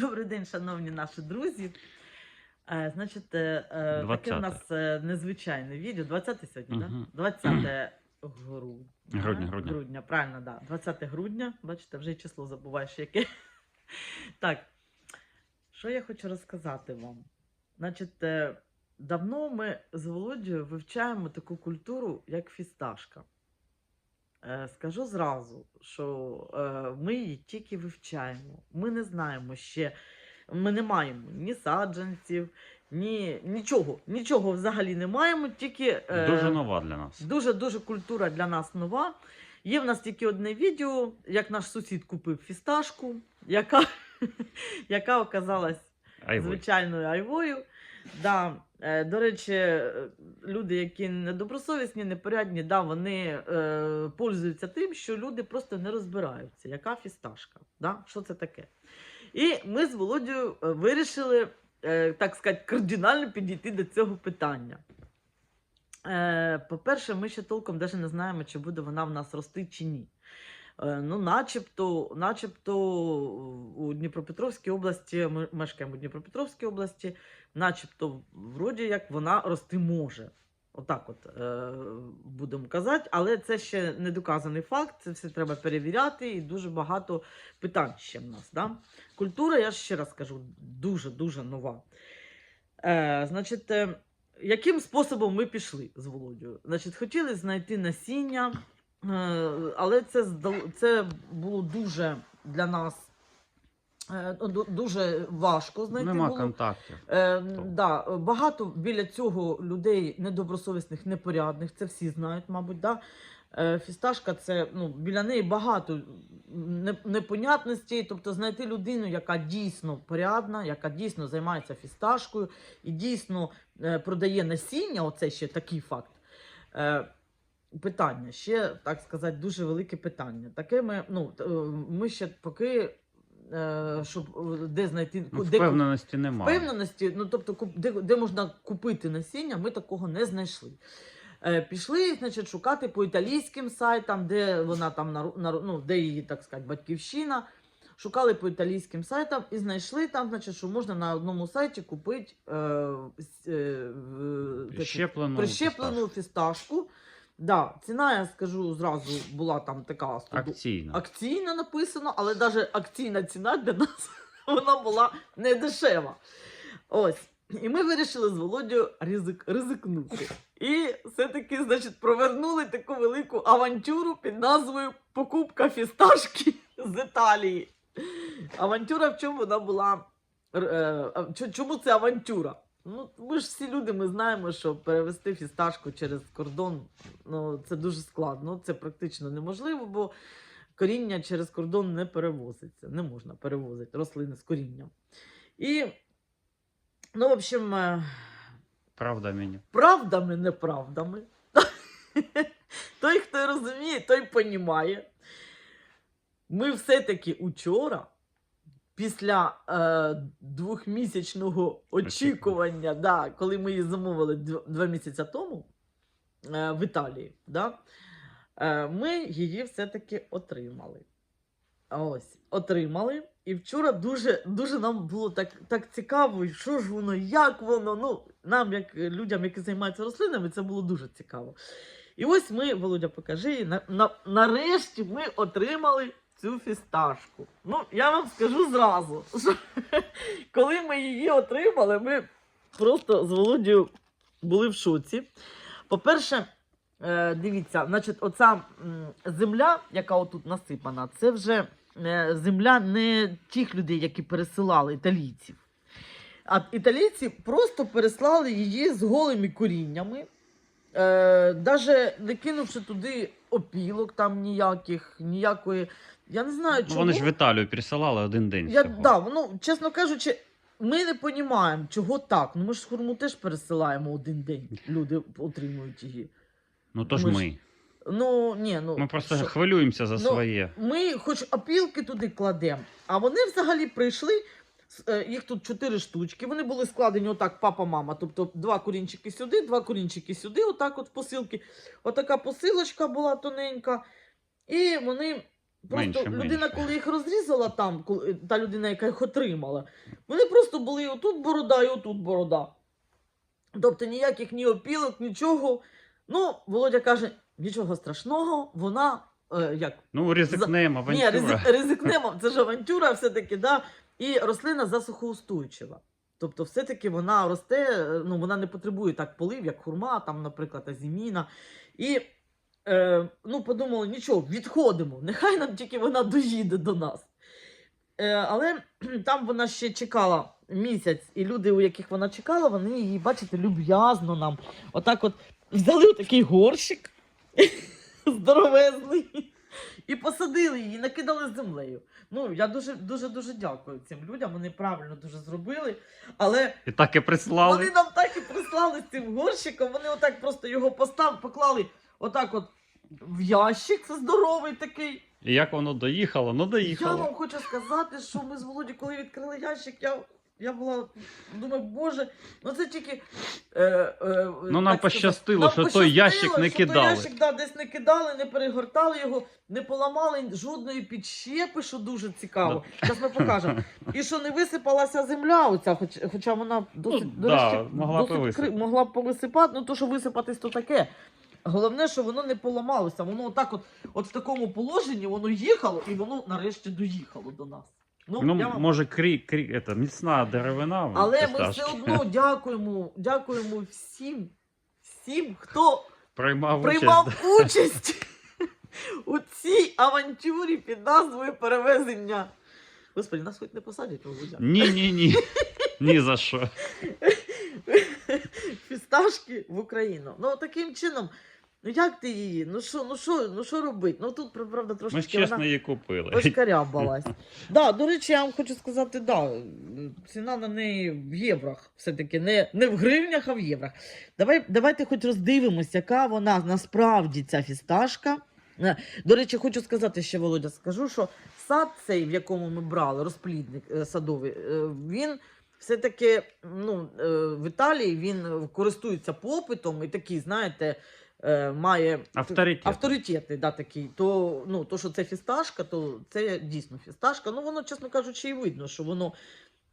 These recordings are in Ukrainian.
Добрий день, шановні наші друзі. Е, значить, е, е, таке 20-те. в нас е, незвичайне відео. 20 сьогодні, так? Мгм. 20 грудня. Грудня, грудня. Грудня, правильно, так. Да. 20 грудня. Бачите, вже й число забуваєш яке. так, що я хочу розказати вам? Значить, е, давно ми з Володією вивчаємо таку культуру, як фісташка. Е, Скажу зразу, що е, ми її тільки вивчаємо. Ми не знаємо ще, ми не маємо ні саджанців, ні нічого. Нічого взагалі не маємо, тільки е, Дуже нова для нас. дуже дуже культура для нас нова. Є в нас тільки одне відео, як наш сусід купив фісташку, яка, яка оказалась Ай звичайною айвою. Да, е, до речі, е, люди, які недобросовісні, непорядні, да, вони е, пользуються тим, що люди просто не розбираються, яка фісташка, да? що це таке. І ми з Володією е, вирішили, е, так сказати, кардинально підійти до цього питання. Е, по-перше, ми ще толком навіть не знаємо, чи буде вона в нас рости чи ні. Ну, начебто, начебто у Дніпропетровській області, ми мешкаємо у Дніпропетровській області, начебто, вроді як вона рости може. Отак от е, будемо казати, але це ще не доказаний факт, це все треба перевіряти, і дуже багато питань ще в нас. Да? Культура, я ще раз кажу, дуже-дуже нова. Е, значить, е, яким способом ми пішли з Володією? Значить, хотіли знайти насіння, е, але це, це було дуже для нас дуже важко знайти. Нема було. контактів. Е, да, багато біля цього людей недобросовісних, непорядних, це всі знають, мабуть. Да? Е, фісташка це ну, біля неї багато не- непонятностей. Тобто знайти людину, яка дійсно порядна, яка дійсно займається фісташкою і дійсно е, продає насіння, оце ще такий факт. Е, питання, ще, так сказати, дуже велике питання. Таке ми, ну, е, ми ще поки. Е, Щоб е, де знайти Ну, де, впевненості немає. Впевненості, ну тобто, де, де можна купити насіння, ми такого не знайшли. Е, пішли, значить, шукати по італійським сайтам, де вона там ну, де її, так сказати, батьківщина. Шукали по італійським сайтам і знайшли там, значить, що можна на одному сайті купити е, е, Прищеплену прищеплену фісташку. Да, ціна, я скажу зразу, була там така 100 Акційно. акційна написано, але навіть акційна ціна для нас вона була не дешева. Ось. І ми вирішили з Володю ризик, ризикнути. І все-таки, значить, провернули таку велику авантюру під назвою Покупка фісташки з Італії. Авантюра в чому вона була? Е, Чому це авантюра? Ну, ми ж всі люди, ми знаємо, що перевести фісташку через кордон ну, це дуже складно. Це практично неможливо, бо коріння через кордон не перевозиться. Не можна перевозити рослини з корінням. І, ну, в общем, е, Правда правдами, неправдами. той, хто розуміє, той понімає. Ми все-таки учора, після е, двохмісячного очікування, да, коли ми її замовили два місяці тому е, в Італії, да, е, ми її все-таки отримали. Ось, отримали. І вчора дуже, дуже нам було так, так цікаво, що ж воно, як воно. Ну, нам, як людям, які займаються рослинами, це було дуже цікаво. І ось ми, Володя, покажи, на, на, нарешті ми отримали цю фісташку. Ну, я вам скажу зразу, що коли ми її отримали, ми просто з Володією були в шоці. По-перше, е, дивіться, значить, оця земля, яка отут насипана, це вже е, земля не тих людей, які пересилали італійців. А італійці просто переслали її з голими коріннями, е, навіть не кинувши туди опілок там ніяких, ніякої. Я не знаю, Ну, чому. вони ж в Італію присилали один день. Я, всього. да, ну, чесно кажучи, ми не розуміємо, чого так. Ну ми ж хурму теж пересилаємо один день. Люди отримують її. Ну то ж Ми ми. Ну, ні, ну. Ми просто що? хвилюємося за Ну, своє. Ми хоч опілки туди кладемо, а вони взагалі прийшли. е, Їх тут чотири штучки. Вони були складені отак, папа-мама. Тобто два корінчики сюди, два корінчики сюди, отак от посилки. Отака посилочка була тоненька. І вони Просто Менше, людина, менше. коли їх розрізала там, коли, та людина, яка їх отримала, вони просто були і отут борода, і отут борода. Тобто ніяких ні опілок, нічого. Ну, Володя каже, нічого страшного, вона е, як Ну, ризикнемо, ні, авантюра. ризик, ризикнемо, це ж авантюра, все-таки, да. І рослина засухоустойчива. Тобто, все-таки вона росте, е, ну, вона не потребує так полив, як хурма, там, наприклад, азіміна. І е, ну, подумали, нічого, відходимо. Нехай нам тільки вона доїде до нас. Е, але там вона ще чекала місяць, і люди, у яких вона чекала, вони її, бачите, люб'язно нам. Отак от взяли такий горщик здоровезний і посадили її, накидали землею. Ну, я дуже дуже дуже дякую цим людям. Вони правильно дуже зробили. Але І так і прислали. вони нам так і прислали з цим горщиком. Вони отак просто його постав, поклали отак от в ящик, це здоровий такий. І як воно доїхало? Ну доїхало. Я вам хочу сказати, що ми з Володі, коли відкрили ящик, я, я була, думаю, боже, ну це тільки. Е, е, Ну, нам так пощастило, що той ящик не що той ящик да, десь не кидали, не перегортали його, не поламали жодної підщепи, що дуже цікаво. Зараз ми покажемо. І що не висипалася земля, оця, хоч, хоча вона досить, до да, речі, могла б досить повисипати. могла б повисипати, ну то, що висипатись, то таке. Головне, що воно не поламалося. Воно отак, от, от в такому положенні, воно їхало, і воно нарешті доїхало до нас. Ну, Ну, я вам... може, крі, крі, это, міцна деревина. Але ми фісташки. все одно дякуємо, дякуємо всім, всім, хто приймав, приймав участь. участь у цій авантюрі під назвою перевезення. Господи, нас хоч не посадять, Володя. Ні, ні, ні. Ні за що. Фісташки в Україну. Ну таким чином, ну як ти її? Ну що, ну що, ну що робити? Ну тут правда трошки Ми ж чесно її купили. Поскарябалась. Да, до речі, я вам хочу сказати, да, ціна на неї в єврах. Все-таки не, не в гривнях, а в єврах. Давай, давайте хоч роздивимось, яка вона насправді ця фісташка. Е, До речі, хочу сказати ще, Володя, скажу, що сад цей, в якому ми брали, розплідник е, садовий, е, він все-таки ну, в Італії він користується попитом і такий, знаєте, е, має Авторитет. авторитетний, да, такий. То, ну, то, що це фісташка, то це дійсно фісташка. Ну, воно, чесно кажучи, і видно, що воно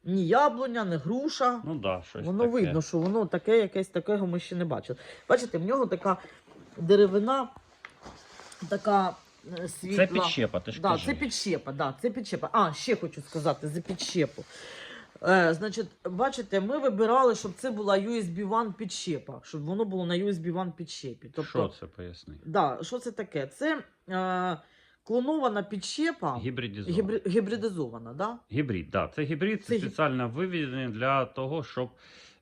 ні яблуня, ні груша. Ну да, щось Воно таке. видно, що воно таке, якесь такого ми ще не бачили. Бачите, в нього така деревина, така е, світла. Це підщепа, ти ж Да, кажи. це підщепа, да, це підщепа. А, ще хочу сказати за підщепу. Е, значить, бачите, ми вибирали, щоб це була USB One підщепа, щоб воно було на USB One підщепі. Тобто, Що це поясни? Да, що це таке? Це е, клонована підщепа, Гібридізовано. гібри, гібридизована, да? Гібрид, да. Це гібрид, Це це спеціально виведений для того, щоб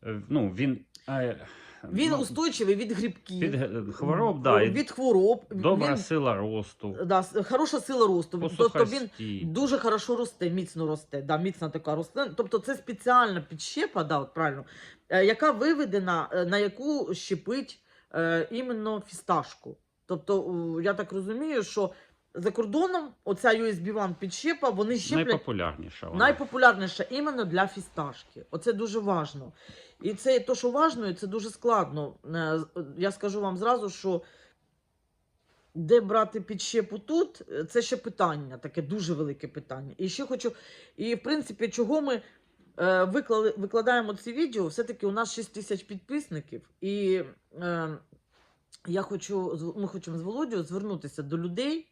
е, ну, він. е, Він ну, устойчивий від грибків, від е, хвороб, да, від хвороб. добра він, сила росту, да, хороша сила росту. Тобто він дуже хорошо росте, міцно росте. Да, міцна така рослина. Тобто це спеціальна підщепа, да, от правильно, е, яка виведена, е, на яку щепить е, іменно фісташку. Тобто, я так розумію, що за кордоном оця USB One підщепа, вони щеплять Найпопулярніша вона. Найпопулярніша іменно для фісташки. Оце дуже важно. І це то, що важно, і це дуже складно. Е, Я скажу вам зразу, що де брати підщепу тут, е, це ще питання, таке дуже велике питання. І ще хочу, і в принципі, чого ми е, виклали, викладаємо ці відео, все-таки у нас 6 тисяч підписників. І е, я хочу, ми хочемо з Володією звернутися до людей.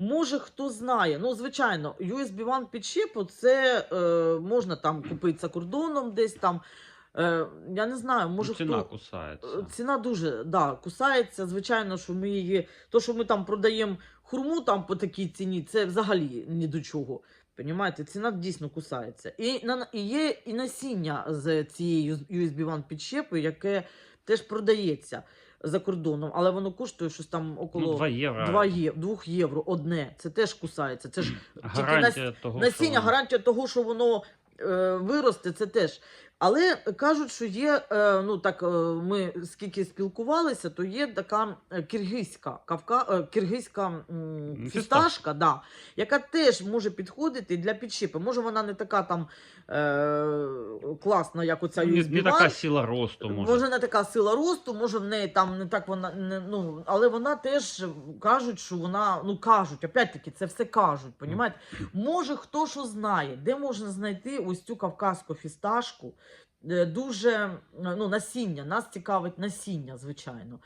Може, хто знає. Ну, звичайно, USB One підщепу це е, можна там купити за кордоном десь там. Е, я не знаю, може ну, ціна хто. кусається. Е, Ціна дуже да, кусається. Звичайно, що ми її. То, що ми там продаємо хурму там по такій ціні, це взагалі ні до чого. Понімаєте, ціна дійсно кусається. І, на, і є і насіння з цією USB One підщепою, яке теж продається за кордоном, але воно коштує щось там около Ну, 2 євро. 2 є, 2 євро одне. Це теж кусається. Це ж Гарантія того, насіння, що... гарантія того, що воно е, виросте, це теж. Але кажуть, що є, е, ну так, е, ми скільки спілкувалися, то є така е, киргизька, кавка, киргизька Фісташка. фісташка, да, яка теж може підходити для підщепи. Може, вона не така там е, класна, як оця Не, USB не така сила росту може. Може, не така сила росту, може в неї там не так вона не ну, але вона теж кажуть, що вона ну кажуть, опять-таки, це все кажуть. Понімаєте? Може, хто що знає, де можна знайти ось цю кавказьку фісташку. Е, Дуже ну, насіння, нас цікавить насіння, звичайно.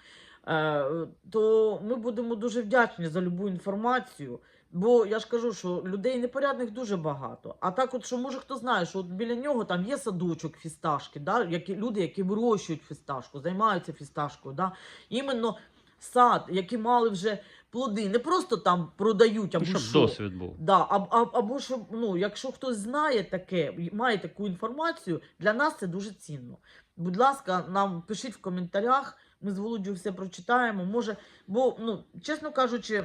Е, то ми будемо дуже вдячні за любу інформацію. Бо я ж кажу, що людей непорядних дуже багато. А так, от що може хто знає, що от біля нього там є садочок фісташки, да? які, люди, які вирощують фісташку, займаються фісташкою. Да? Іменно сад, які мали вже плоди, не просто там продають або щоб що. досвід був. Да, аб, або щоб, ну, якщо хтось знає таке, має таку інформацію, для нас це дуже цінно. Будь ласка, нам пишіть в коментарях, ми з Володю все прочитаємо. Може, бо, ну, чесно кажучи,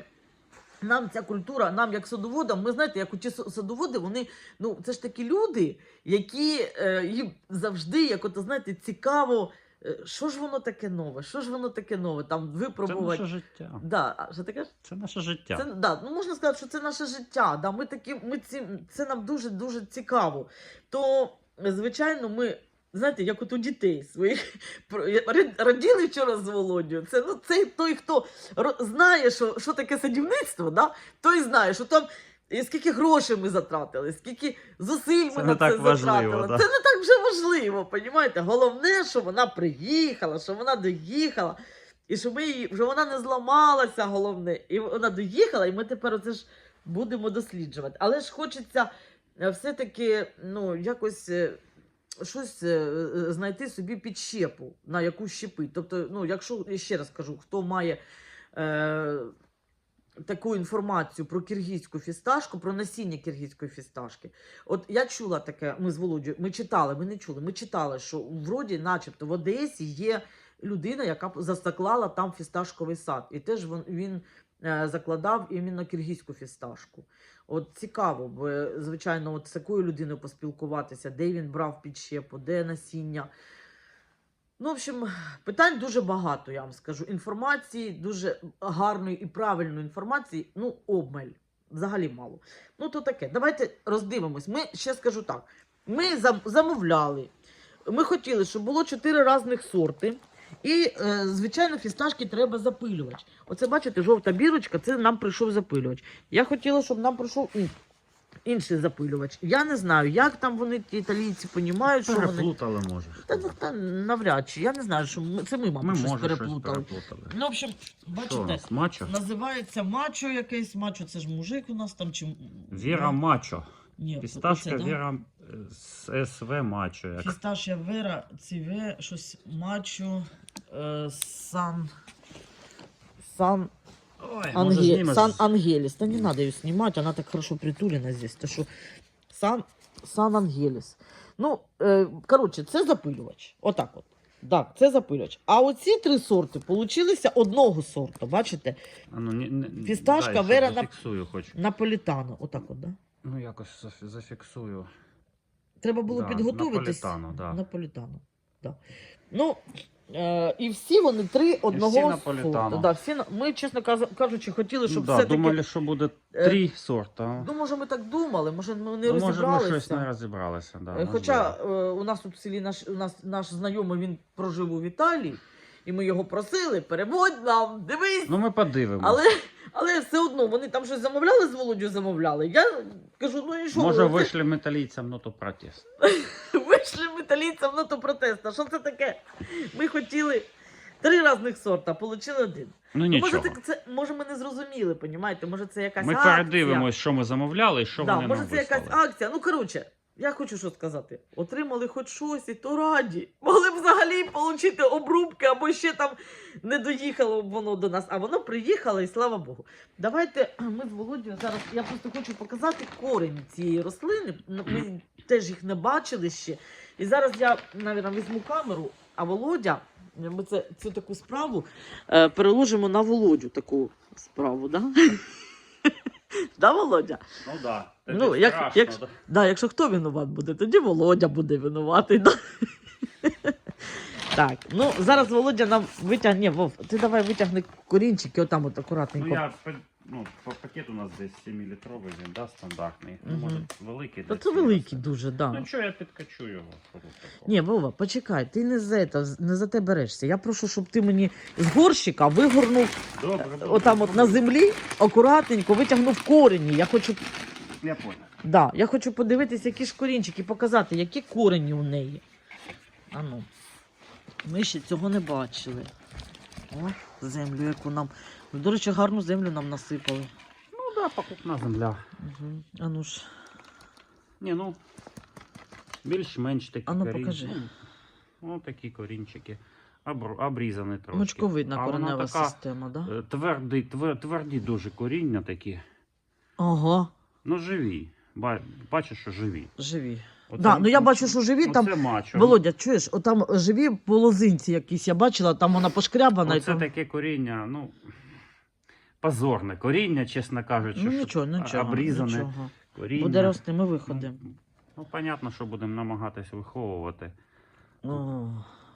нам ця культура, нам як садоводам, ми знаєте, як ті садоводи, вони, ну, це ж такі люди, які е, їм завжди, як ото, знаєте, цікаво, що ж воно таке нове, що ж воно таке нове, там Це випробувати. наше життя. Да, що кажеш? Це наше життя. Це да, ну можна сказати, що це наше життя. Да, ми такі, ми ці, це нам дуже дуже цікаво. То, звичайно, ми. Знаєте, як от у дітей своїх раділи вчора з Володю. Це ну цей той, хто знає, що, що таке садівництво, да? той знає, що там і скільки грошей ми затратили, скільки зусиль ми Це на не це так важливо, затратили. да. Це не так вже важливо, понімаєте? Головне, що вона приїхала, що вона доїхала. І що ми її, що вона не зламалася, головне. І вона доїхала, і ми тепер оце ж будемо досліджувати. Але ж хочеться е, все-таки ну, якось е, щось е, знайти собі підщепу, на яку щепити. Тобто, ну, якщо, я ще раз кажу, хто має. Е, Таку інформацію про киргизьку фісташку, про насіння киргизької фісташки. От я чула таке, ми з Володю, ми читали, ми не чули. Ми читали, що вроді, начебто, в Одесі є людина, яка заклала там фісташковий сад. І теж він, е, закладав іменно киргизьку фісташку. От цікаво, бо, е, звичайно, от з такою людиною поспілкуватися, де він брав підщепу, де насіння. Ну, в общем, питань дуже багато, я вам скажу. Інформації, дуже гарної і правильної інформації, ну, обмаль. Взагалі мало. Ну, то таке. Давайте роздивимось. Ми ще скажу так: ми замовляли. Ми хотіли, щоб було чотири різних сорти. І, е, звичайно, фісташки треба запилювач. Оце, бачите, жовта бірочка, це нам прийшов запилювач. Я хотіла, щоб нам прийшов інший запилювач. Я не знаю, як там вони, ті італійці, понімають, що вони. Переплутали, може. Та, ну, та навряд чи. Я не знаю, що ми, це ми, мабуть, Ми, щось може, щось переплутали. переплутали. Ну, в общем, Що у бачите, нас? Мачо? називається мачо якийсь. Мачо це ж мужик у нас там чи. Віра Мачо. Ні, Фісташка оце, да? Віра е, з СВ Мачо. Як. Фісташя Вера, ЦВ, щось мачо, е, сан. Сан, Ой, Анге... сан Ангелис. Да не надо ее снимать, она так хорошо притулена здесь. То що Сан, Сан Ангелис. Ну, е, коротше, це запилювач. Отак от. Так, це запилювач. А оці три сорти получилися одного сорту, бачите? А ну, не, не, Фісташка, дай, Вера щоб на- зафіксую хочу. Наполітано. Отак от, да? Ну, якось заф- зафіксую. Треба було Да, підготуватись. Наполітано, да. Наполітано. Да. Ну, е, і всі вони три одного всі сорту. Да, всі, на- ми, чесно кажу- кажучи, хотіли, щоб да, все-таки. думали, що буде е, три сорта. Ну, може, ми так думали, може, ми не Ну, може, ми щось не розібралися. Да, Е, Хоча можливо. е, у нас тут в селі наш, у нас, наш знайомий він прожив у Італії, і ми його просили, переводь нам, дивись. Ну, ми подивимося. але, але все одно вони там щось замовляли з Володю замовляли. Я кажу, ну і що? Може, ви вийшли металійцям, ну то протест. вийшли металійцям на то протест. А що це таке? Ми хотіли три різних сорта, отримали один. Ну Ну, може, це, це, може, ми не зрозуміли, понімаєте? Може, це якась Ми акція. передивимось, що ми замовляли і що да, вони може, нам це якась акція. Ну, коротше, я хочу що сказати. Отримали хоч щось, і то раді. Могли б взагалі отримати обрубки, або ще там не доїхало б воно до нас, а воно приїхало, і слава Богу. Давайте ми з Володією зараз. Я просто хочу показати корені цієї рослини. Ну, Ми теж їх не бачили ще. І зараз я, навіть, візьму камеру, а Володя, ми це, цю таку справу е, переложимо на Володю таку справу, да? Да, Володя? Ну да. Ну, як- як- Да, якщо хто винуват буде, тоді Володя буде винуватий. Да? Так, ну зараз Володя нам витягне. Вов, ти давай витягни корінчики, отам от акуратненько. Ну, я, ну, пакет у нас десь 7-літровий, він, да, стандартний. Ну, Мгм. може, великий. Та десь це великий дуже, да. Ну, що я підкачу його? такого? Ні, Вова, почекай, ти не за, це, не за те берешся. Я прошу, щоб ти мені з горщика вигорнув Добре, добре. отам от на землі, акуратненько, витягнув корені. Я хочу, Я понял. да, я хочу подивитися, які ж корінчики, показати, які корені у неї. А ну, ми ще цього не бачили. О, землю, яку нам. До речі, гарну землю нам насипали. Ну да, покупна земля. Угу. А ну ж, Ні, ну, більш-менш такі А ну, корінчики. покажи. Ну, ну, такі корінчики. Обр- обрізані трошки. мочковидна коренева така, система, да? е, Тверді, твер, тверді дуже коріння такі. Ага, Ну, живі. Ба- Бачиш, що живі. живі. Оце- Да, ну я бачу, що живі, там мачо. Володя, чуєш, отам живі полозинці якісь я бачила, там вона пошкрябана. і Оце там... таке коріння, ну, позорне коріння, чесно кажучи. Ну що нічого, нічого. обрізане нічого. коріння. Буде рости, ми Ну, виходимо. ну, понятно, що будемо намагатись виховувати. О,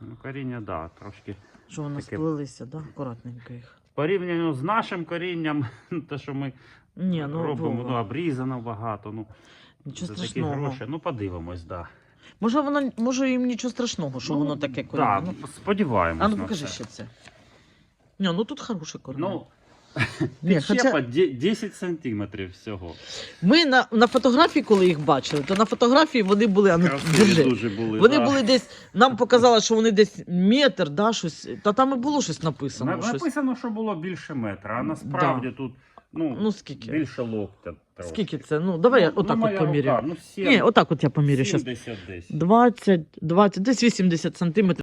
Ну, коріння, да, трошки. що вони таке- сплелися, да? акуратненько їх. Порівняно з нашим корінням, те, що ми Ні, ну, робимо, ну, обрізано багато. Ну, нічого за такі гроші. Ну, подивимось, да. Може, воно, може їм нічого страшного, що ну, воно таке коріння. Да, Ну, сподіваємось. а ну покажи ще це. Ні, ну тут хороше коріння. Ну, Ні, хоча... де- 10 сантиметрів всього. Ми на, на фотографії, коли їх бачили, то на фотографії вони були, а ну, Красиві держи. дуже були. Вони да. були десь, нам показали, що вони десь метр, да, щось. Та там і було щось написано. На- щось. Написано, що було більше метра, а насправді тут ну, Ну скільки? більше локтя. трошки. Скільки це? Ну, давай я Ну, отак моя от поміряю. рука, Ну, 7, Ні, отак от я поміряю зараз. 70 десь. 20, 20, десь 80 сантиметрів.